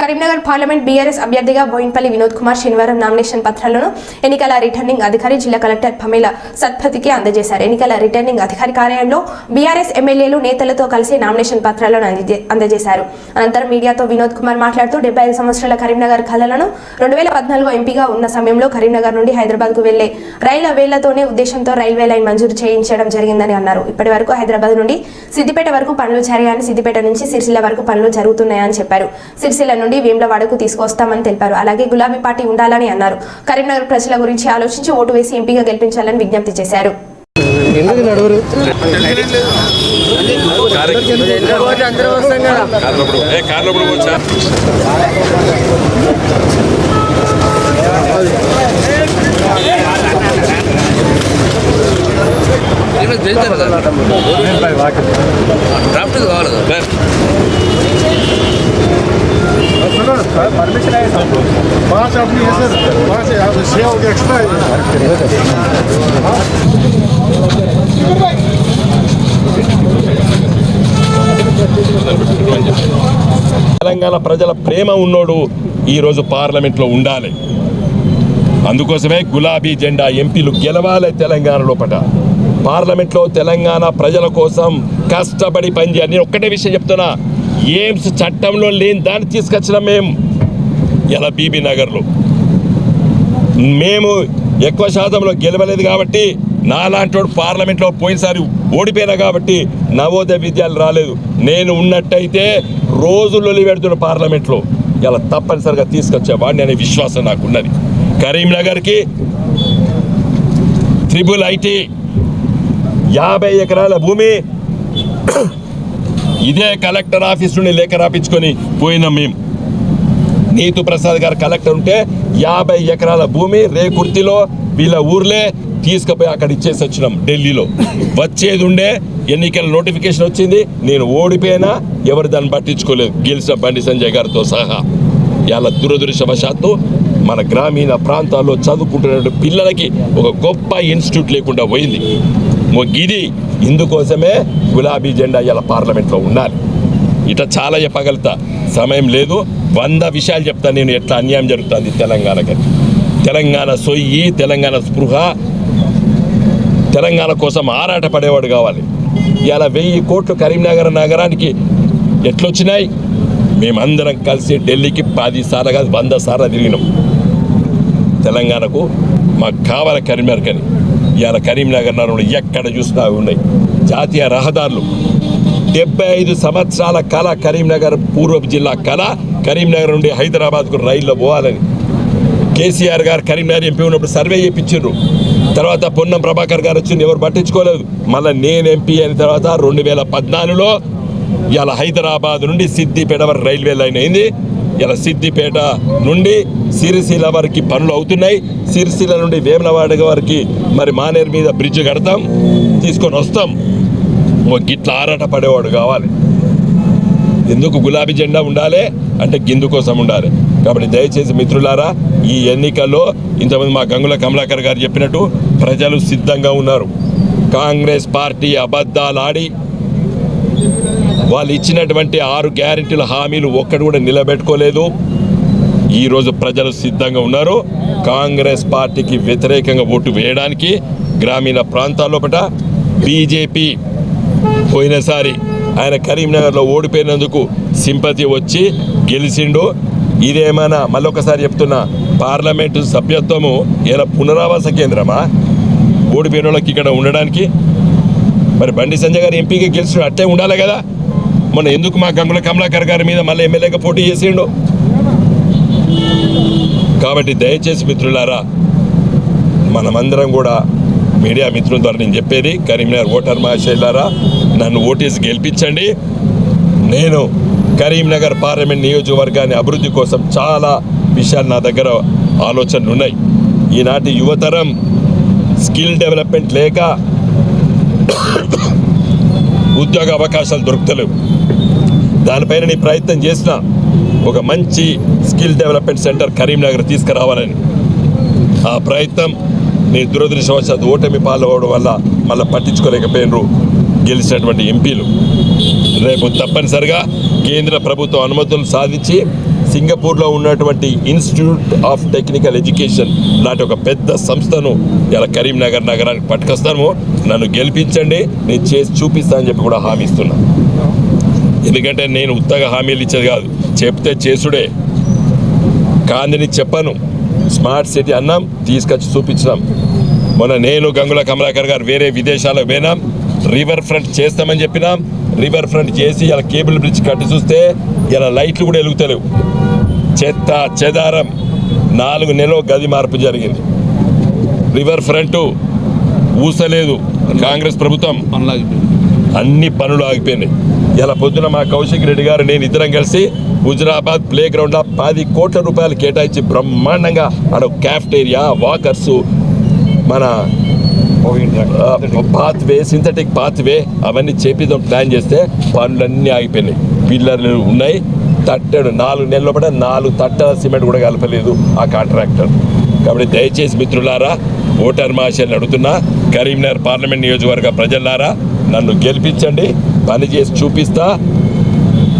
Karimnagar parliament BRS అభ్యర్థిగా బోయిన్పల్లి వినోద్ కుమార్ శనివారం nomination పత్రాలను ఎన్నికల రిటర్నింగ్ అధికారి జిల్లా కలెక్టర్ పమేల సత్పతికి అందజేశారు. ఎన్నికల రిటర్నింగ్ అధికారి కార్యాలయంలో బీఆర్ఎస్ ఎమ్మెల్యేలు నేతలతో కలిసి నామినేషన్ పత్రాలను అందజేశారు. అనంతరం మీడియాతో వినోద్ కుమార్ మాట్లాడుతూ డెబ్బై ఐదు సంవత్సరాల కరీంనగర్ కళలను రెండు వేల పద్నాలుగు ఎంపీగా ఉన్న సమయంలో కరీంనగర్ నుండి హైదరాబాద్కు వెళ్ళే రైళ్ళ వేళ్ళతోనే ఉద్దేశంతో రైల్వే లైన్ మంజూరు చేయించడం జరిగిందని అన్నారు. ఇప్పటి వరకు హైదరాబాద్ నుండి సిద్దిపేట వరకు పనులు జరిగాయని సిద్దిపేట నుంచి సిరిసిల్ల వరకు పనులు జరుగుతున్నాయని చెప్పారు. సిరిసిల్ల నుండి వేములవాడకు తీసుకొస్తామని తెలిపారు. అలాగే గులాబీ పార్టీ ఉండాలని అన్నారు. కరీంనగర్ ప్రజల గురించి ఆలోచించి ఓటు వేసి ఎంపీగా గెలిపించాలని విజ్ఞప్తి చేశారు. ఎందుకు है पाँच आदमी है सर पाँच है छः हो गया एक्स्ट्रा है తెలంగాణ ప్రజల ప్రేమ ఉన్నోడు ఈరోజు పార్లమెంట్లో ఉండాలి అందుకోసమే గులాబీ జెండా ఎంపీలు గెలవాలి తెలంగాణ లోపట పార్లమెంట్లో తెలంగాణ ప్రజల కోసం కష్టపడి పనిచేయాలి నేను ఒక్కటే విషయం చెప్తున్నా ఎయిమ్స్ చట్టంలో లేని దాన్ని తీసుకొచ్చినాం మేము ఇలా బీబీ నగర్లో. మేము ఎక్కువ శాతంలో గెలవలేదు కాబట్టి నాలాంటి పార్లమెంట్లో పోయినసారి ఓడిపోయినా కాబట్టి నవోదయ విద్యాలు రాలేదు. నేను ఉన్నట్టయితే రోజులు పెడుతున్న పార్లమెంట్లో ఇలా తప్పనిసరిగా తీసుకొచ్చేవాడిని అనే విశ్వాసం నాకున్నది. కరీంనగర్కి త్రిబుల్ ఐటీ యాభై ఎకరాల భూమి ఇదే కలెక్టర్ ఆఫీస్ నుండి లేఖ రాపించుకొని పోయినాం మేము. నీతు ప్రసాద్ గారు కలెక్టర్ ఉంటే యాభై ఎకరాల భూమి రేకుర్తిలో వీళ్ళ ఊర్లే తీసుకుపోయి అక్కడ ఇచ్చేసి వచ్చినాం ఢిల్లీలో. వచ్చేది ఉండే ఎన్నికల నోటిఫికేషన్ వచ్చింది. నేను ఓడిపోయినా ఎవరు దాన్ని పట్టించుకోలేదు. గెలిచిన బండి సంజయ్ గారితో సహా. ఇలా దురదృష్టవశాత్తు మన గ్రామీణ ప్రాంతాల్లో చదువుకుంటున్న పిల్లలకి ఒక గొప్ప ఇన్స్టిట్యూట్ లేకుండా పోయింది. ఇది ఇందుకోసమే గులాబీ జెండా ఇలా పార్లమెంట్లో ఉండాలి. ఇట్లా చాలా చెప్పగలుగుతా. సమయం లేదు. వంద విషయాలు చెప్తా నేను ఎట్లా అన్యాయం జరుగుతుంది తెలంగాణకి. తెలంగాణ సొయ్యి తెలంగాణ స్పృహ తెలంగాణ కోసం ఆరాట పడేవాడు కావాలి. ఇలా వెయ్యి కోట్లు కరీంనగర్ నగరానికి ఎట్లొచ్చినాయి? మేమందరం కలిసి ఢిల్లీకి పది సార్లు కాదు వంద సార్లు తిరిగినాం. తెలంగాణకు మాకు కావాలి కరీంనగర్ కానీ ఇవాళ కరీంనగర్ నగరంలో ఎక్కడ చూసినా ఉన్నాయి. జాతీయ రహదారులు. డెబ్బై ఐదు సంవత్సరాల కళ కరీంనగర్ పూర్వపు జిల్లా కళ. కరీంనగర్ నుండి హైదరాబాద్కు రైల్లో పోవాలని. కేసీఆర్ గారు కరీంనగర్ ఎంపీ ఉన్నప్పుడు సర్వే చేయించారు తర్వాత పొన్నం ప్రభాకర్ గారు వచ్చింది ఎవరు పట్టించుకోలేదు. మళ్ళీ నేను ఎంపీ అయిన తర్వాత రెండు వేల పద్నాలుగులో ఇలా హైదరాబాద్ నుండి సిద్దిపేట వరకు రైల్వే లైన్ అయింది. ఇలా సిద్దిపేట నుండి సిరిసిల వరకు పనులు అవుతున్నాయి. సిరిసిల నుండి వేమలవాడ వరకు మరి మానేరు మీద బ్రిడ్జ్ కడతాం తీసుకొని వస్తాం. ఒక గిట్ల ఆరాట పడేవాడు కావాలి. ఎందుకు గులాబీ జెండా ఉండాలి? అంటే గిందు కోసం ఉండాలి. కాబట్టి దయచేసి మిత్రులారా ఈ ఎన్నికల్లో ఇంతమంది మా గంగుల కమలాకర్ గారు చెప్పినట్టు ప్రజలు సిద్ధంగా ఉన్నారు. కాంగ్రెస్ పార్టీ అబద్ధాలు ఆడి వాళ్ళు ఇచ్చినటువంటి ఆరు గ్యారెంటీల హామీలు ఒక్కటి కూడా నిలబెట్టుకోలేదు. ఈరోజు ప్రజలు సిద్ధంగా ఉన్నారు. కాంగ్రెస్ పార్టీకి వ్యతిరేకంగా ఓటు వేయడానికి గ్రామీణ ప్రాంతాల్లోపట బీజేపీ పోయినసారి ఆయన కరీంనగర్లో ఓడిపోయినందుకు సింపతి వచ్చి గెలిచిండు. ఇదేమైనా మళ్ళొకసారి చెప్తున్నా పార్లమెంటు సభ్యత్వము ఇలా పునరావాస కేంద్రమా? ఓడిపోయిన వాళ్ళకి ఇక్కడ ఉండడానికి. మరి బండి సంజయ్ గారు ఎంపీకి గెలిచిన అట్టే ఉండాలి కదా. మన ఎందుకు మా గంగుల కమలాకర్ గారి మీద మళ్ళీ ఎమ్మెల్యేగా పోటీ చేసిండు? కాబట్టి దయచేసి మిత్రులారా మనమందరం కూడా మీడియా మిత్రుల ద్వారా నేను చెప్పేది కరీంనగర్ ఓటర్ మహాశైలారా నన్ను ఓటేసి గెలిపించండి. నేను కరీంనగర్ పార్లమెంట్ నియోజకవర్గాన్ని అభివృద్ధి కోసం చాలా విషయాలు నా దగ్గర ఆలోచనలు ఉన్నాయి. ఈనాటి యువతరం స్కిల్ డెవలప్మెంట్ లేక ఉద్యోగ అవకాశాలు దొరుకుతలేవు. దానిపైన నేను ప్రయత్నం చేసిన ఒక మంచి స్కిల్ డెవలప్మెంట్ సెంటర్ కరీంనగర్ తీసుకురావాలని. ఆ ప్రయత్నం నేను దురదృష్టవశాత్తు ఓటమి పాల్గొవడం వల్ల మళ్ళీ పట్టించుకోలేకపోయినరు గెలిచినటువంటి ఎంపీలు. రేపు తప్పనిసరిగా కేంద్ర ప్రభుత్వం అనుమతులు సాధించి సింగపూర్లో ఉన్నటువంటి ఇన్స్టిట్యూట్ ఆఫ్ టెక్నికల్ ఎడ్యుకేషన్ లాంటి ఒక పెద్ద సంస్థను ఇలా కరీంనగర్ నగరానికి పట్టుకొస్తాము. నన్ను గెలిపించండి నేను చేసి చూపిస్తానని చెప్పి కూడా హామీ ఇస్తున్నా. ఎందుకంటే నేను ఉత్తగా హామీలు ఇచ్చేది కాదు చెప్తే చేసుడే. కాందిని చెప్పను. స్మార్ట్ సిటీ అన్నాం తీసుకొచ్చి చూపించినాం. మొన్న నేను గంగుల కమలాకర్ గారు వేరే విదేశాలకు పోయినాం. రివర్ ఫ్రంట్ చేస్తామని చెప్పినాం. రివర్ ఫ్రంట్ చేసి ఇలా కేబుల్ బ్రిడ్జ్ కట్టి చూస్తే ఇలా లైట్లు కూడా వెలుగుతలేవు. చెత్త చెదారం నాలుగు నెలలు గది మార్పు జరిగింది. River front ఊసలేదు. కాంగ్రెస్ ప్రభుత్వం అన్ని పనులు ఆగిపోయినాయి. ఇలా పొద్దున మా కౌశిక్ రెడ్డి గారు నేను ఇద్దరం కలిసి హుజరాబాద్ ప్లే గ్రౌండ్ పది కోట్ల రూపాయలు కేటాయించి బ్రహ్మాండంగా ఆడ క్యాఫ్టేరియా వాకర్స్ మన pathway synthetic pathway అవన్నీ చేపిద్దాం ప్లాన్ చేస్తే పనులన్నీ ఆగిపోయినాయి. పిల్లర్లు ఉన్నాయి తట్టడు నాలుగు నెలల పడే నాలుగు తట్టల సిమెంట్ కూడా కలపలేదు ఆ కాంట్రాక్టర్. కాబట్టి దయచేసి మిత్రులారా ఓటర్ మాషల్ని అడుగుతున్నా కరీంనగర్ పార్లమెంట్ నియోజకవర్గ ప్రజలారా నన్ను గెలిపించండి పని చేసి చూపిస్తా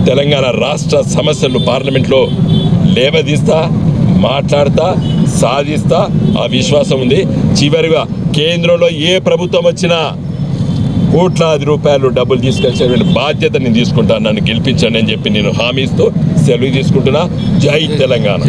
తెలంగాణ రాష్ట్ర సమస్యలు పార్లమెంట్లో లేవదీస్తా మాట్లాడతా సాధిస్తా. ఆ విశ్వాసం ఉంది. చివరిగా కేంద్రంలో ఏ ప్రభుత్వం వచ్చినా కోట్లాది రూపాయలు డబ్బులు తీసుకొచ్చేటువంటి బాధ్యత నేను తీసుకుంటాను నన్ను గెలిపించండి అని చెప్పి నేను హామీ ఇస్తూ సెలవు తీసుకుంటున్నా. జై తెలంగాణ.